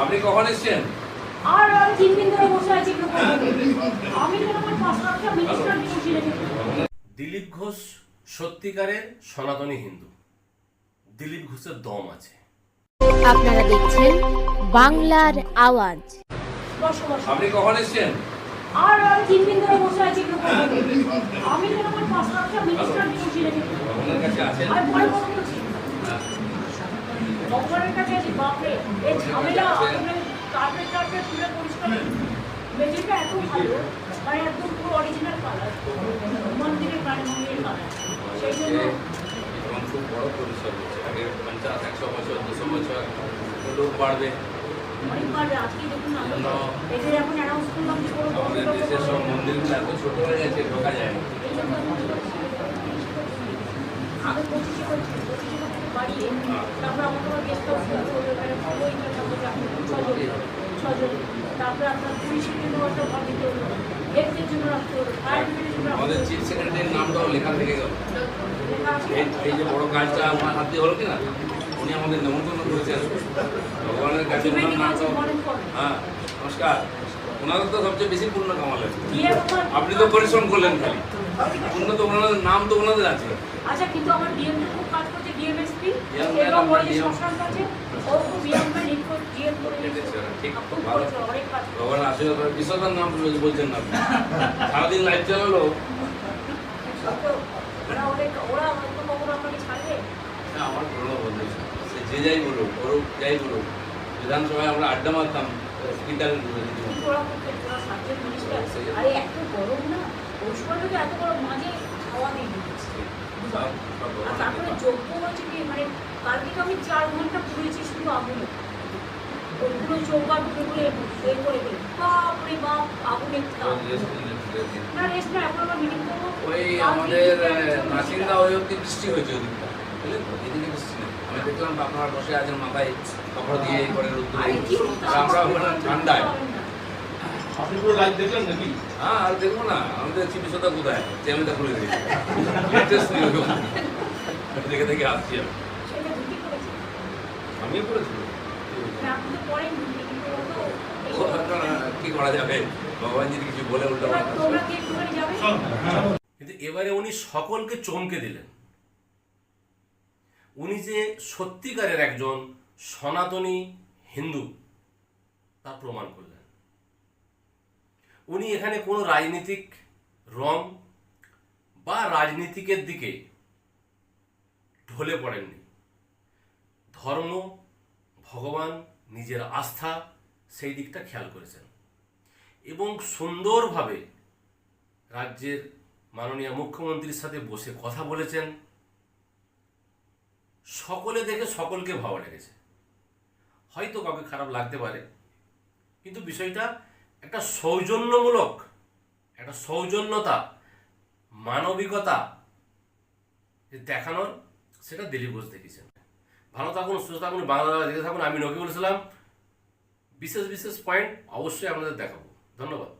আপনি কখন এসছেন? আর আমি তিন দিন ধরে বসে আছি আমি আমার পাঁচ মিনিস্টার বসে রেখেছি। দিলীপ ঘোষ সত্যিকারের সনাতনী হিন্দু। দিলীপ ঘোষের দম আছে। আপনারা দেখছেন বাংলার আওয়াজ। আপনি কখন এসছেন? আর আমি তিন দিন ধরে বসে আছি আমি আমার মিনিস্টার বসে রেখেছি। আর ভগবানের কাছে আছি বাপরে এই ঝামেলা কার্পেট টার্পেট তুলে পরিষ্কার মেঝেটা এত ভালো মানে একদম পুরো অরিজিনাল কালার মন্দিরের কালী মন্দিরের কালার সেই জন্য এখন খুব বড় পরিসর হচ্ছে আগে পঞ্চাশ একশো বছর দুশো বছর লোক বাড়বে। অনেকবার আজকে দেখুন আমি এদের এখন অ্যানাউন্স করলাম যে কোনো আমাদের দেশের সব মন্দিরগুলো এত ছোট হয়ে গেছে ঢোকা যায় না। এই আগে পঁচিশে করছি পঁচিশে তারপর আমাকে আবার গেস্ট হাউস করতে হলো এখানে ওই ছজন ছজন। তারপরে আপনার পুলিশের জন্য একটা ঘর দিতে হেলথের জন্য রাখতে হলো ফায়ার জন্য আমাদের হলো। চিফ সেক্রেটারির নামটাও লেখা থেকে গেল। এই যে বড় কাজটা আমার হাত দিয়ে হলো কিনা উনি আমাদের নেমন্তন্ন করেছেন। ভগবানের কাছে। হ্যাঁ নমস্কার। তো সবচেয়ে বেশি পূর্ণ কামালেন। আপনি তো পরিশ্রম করলেন খালি। পূর্ণ তো ওনাদের নাম তো ওনাদের আছে। আচ্ছা কিন্তু আমার ডিএম খুব কাজ করছে ডিএমএসপি এবং ওই যে DM আছে ও খুব লিড করে ডিএম করে খুব ভালো। করেছে, অনেক কাজ। ভগবান আশীর্বাদ করে। বিশ্বকার নাম বলছেন না সারাদিন লাইভ চালালো ওরা অনেক ওরা হয়তো কখনো আপনাকে ছাড়বে? না, আমার পুরোনো বন্ধু সে যে যাই বলুক করুক যাই বলুক। বিধানসভায় আমরা আড্ডা মারতাম স্পিকার ওরা ওরা আরে এত গরম না? ওই সময় এত গরম মাঝে খাওয়া দিয়ে দিচ্ছে। আর তারপরে যোগ্য হচ্ছে কি মানে কালকে আমি চার ঘণ্টা পুড়েছি শুধু আগুনে। ওইগুলো চৌকা ঢুকে বলে এ করে দিই বাপ আগুনের তাপ না রেস্ট না এখন আমরা মিটিং করব। ওই আমাদের নাসিন্দা ওই অব্দি বৃষ্টি হয়েছে ওদিকটা এদিকে বৃষ্টি নেই আমি দেখলাম আপনারা বসে আছেন মাথায় কাপড় দিয়ে করে? আর আমরা ঠান্ডায়। আপনি পুরো লাইভ দেখলেন নাকি? হ্যাঁ আর দেখব না। আমাদের চিকিৎসা কোথায়? চ্যামেটা খুলে দিই লেটেস্ট নিউজ দেখে দেখে আসছি আমি। সেটা ঢুকি করেছে আমিও করেছি আপনি তো পড়েন ঢুকি কিন্তু ও তো এই ও, না, কি করা যাবে? ভগবান যদি কিছু বলে উল্টো এবার তোমরা কি একটুখানি যাবে? কিন্তু এবারে উনি সকলকে চমকে দিলেন। উনি যে সত্যিকারের একজন সনাতনী হিন্দু তা প্রমাণ করলেন। উনি এখানে কোনো রাজনীতিক রং বা রাজনীতিকের দিকে ঢলে পড়েননি। ধর্ম, ভগবান, নিজের আস্থা, সেই দিকটা খেয়াল করেছেন। এবং সুন্দরভাবে রাজ্যের মাননীয় মুখ্যমন্ত্রীর সাথে বসে কথা বলেছেন। সকলে দেখে সকলকে ভালো লেগেছে। হয়তো কাউকে খারাপ লাগতে পারে, কিন্তু বিষয়টা একটা সৌজন্যমূলক, একটা সৌজন্যতা, মানবিকতা যে দেখানোর, সেটা দিলীপ ঘোষ দেখেছেন ভালো থাকুন, সুস্থ থাকুন, বাংলা দেখে থাকুন। আমি নকিবুল ইসলাম। বিশেষ বিশেষ পয়েন্ট অবশ্যই আপনাদের দেখাবো। ধন্যবাদ।